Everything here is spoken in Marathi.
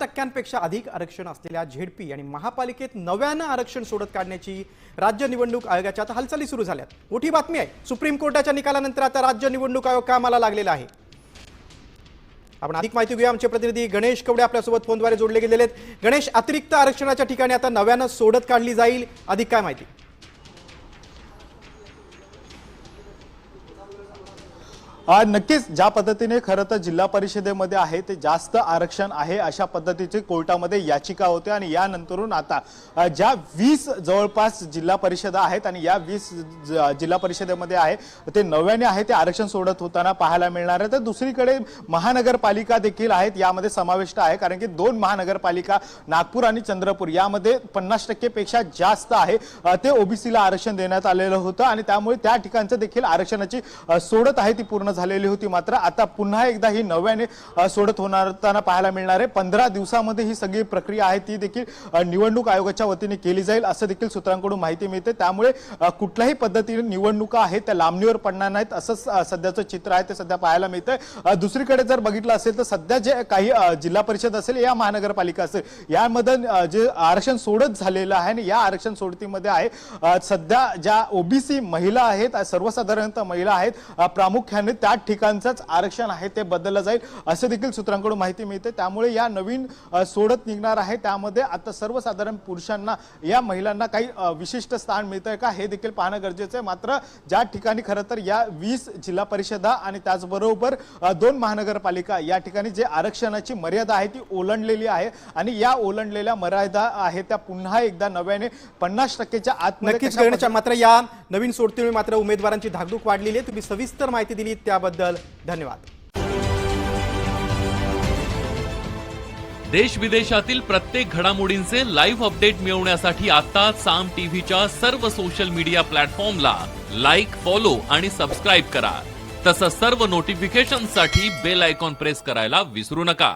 टक्क्यांपेक्षा अधिक आरक्षण असलेल्या झेडपी आणि महापालिकेत नव्यानं आरक्षण सोडत काढण्याची राज्य निवडणूक आयोगाच्या आता हालचाली सुरू झाल्यात. मोठी बातमी आहे सुप्रीम कोर्टाच्या निकालानंतर आता राज्य निवडणूक आयोग कामाला लागलेला आहे. आपण अधिक माहिती घेऊया आमचे प्रतिनिधी गणेश कवडे आपल्यासोबत फोनद्वारे जोडले गेलेले आहेत. गणेश अतिरिक्त आरक्षणाच्या ठिकाणी आता नव्यानं सोडत काढली जाईल अधिक काय माहिती? नक्कीच ज्या पद्धतीने खरं तर जिल्हा परिषदेमध्ये आहे ते जास्त आरक्षण आहे अशा पद्धतीची कोर्टामध्ये याचिका होते आणि यानंतरून आता ज्या वीस जवळपास जिल्हा परिषदा आहेत आणि या वीस जिल्हा परिषदेमध्ये आहे ते नव्याने आहे ते आरक्षण सोडत होताना पाहायला मिळणार आहे. तर दुसरीकडे महानगरपालिका देखील आहेत यामध्ये समाविष्ट आहे कारण की दोन महानगरपालिका नागपूर आणि चंद्रपूर यामध्ये पन्नास टक्केपेक्षा जास्त आहे ते ओबीसीला आरक्षण देण्यात आलेलं होतं आणि त्यामुळे त्या ठिकाणचं देखील आरक्षणाची सोडत आहे ती पूर्ण झालेली होती. मात्र आता पुन्हा एकदा ही नव्याने सोडत होणारताना पाहायला मिळणार आहे. पंधरा दिवसामध्ये ही सगळी प्रक्रिया आहे ती देखील निवडणूक आयोगाच्या वतीने केली जाईल असं देखील सूत्रांकडून माहिती मिळते. त्यामुळे कुठल्याही पद्धतीने निवडणुका आहेत त्या लांबणीवर पडणार नाहीत असंच सध्याचं चित्र आहे ते सध्या पाहायला मिळतंय. दुसरीकडे जर बघितलं असेल तर सध्या जे काही जिल्हा परिषद असेल या महानगरपालिका असेल यामध्ये जे आरक्षण सोडत झालेलं आहे आणि या आरक्षण सोडतीमध्ये आहे सध्या ज्या ओबीसी महिला आहेत सर्वसाधारणतः महिला आहेत प्रामुख्याने त्या ठिकाणचंच आरक्षण आहे ते बदललं जाईल असं देखील सूत्रांकडून माहिती मिळते. त्यामुळे या नवीन सोडत निघणार आहे. त्यामध्ये आता सर्वसाधारण पुरुषांना या महिलांना काही विशिष्ट स्थान मिळतंय का हे देखील पाहणं गरजेचं आहे. मात्र ज्या ठिकाणी खरं तर या वीस जिल्हा परिषदा आणि त्याचबरोबर दोन महानगरपालिका या ठिकाणी जे आरक्षणाची मर्यादा आहे ती ओलांडलेली आहे आणि या ओलांडलेल्या मर्यादा आहे त्या पुन्हा एकदा नव्याने पन्नास टक्केच्या आतमध्ये नक्कीच मात्र या नवीन सोडतीमुळे मात्र उमेदवारांची धाकधूक वाढलेली आहे. तुम्ही सविस्तर माहिती दिली त्याबद्दल धन्यवाद. देश विदेशातील प्रत्येक घडामोडींचे लाईव्ह अपडेट मिळवण्यासाठी आता साम टीव्हीच्या सर्व सोशल मीडिया प्लॅटफॉर्मला लाईक फॉलो आणि सबस्क्राईब करा. तसंच सर्व नोटिफिकेशनसाठी बेल आयकॉन प्रेस करायला विसरू नका.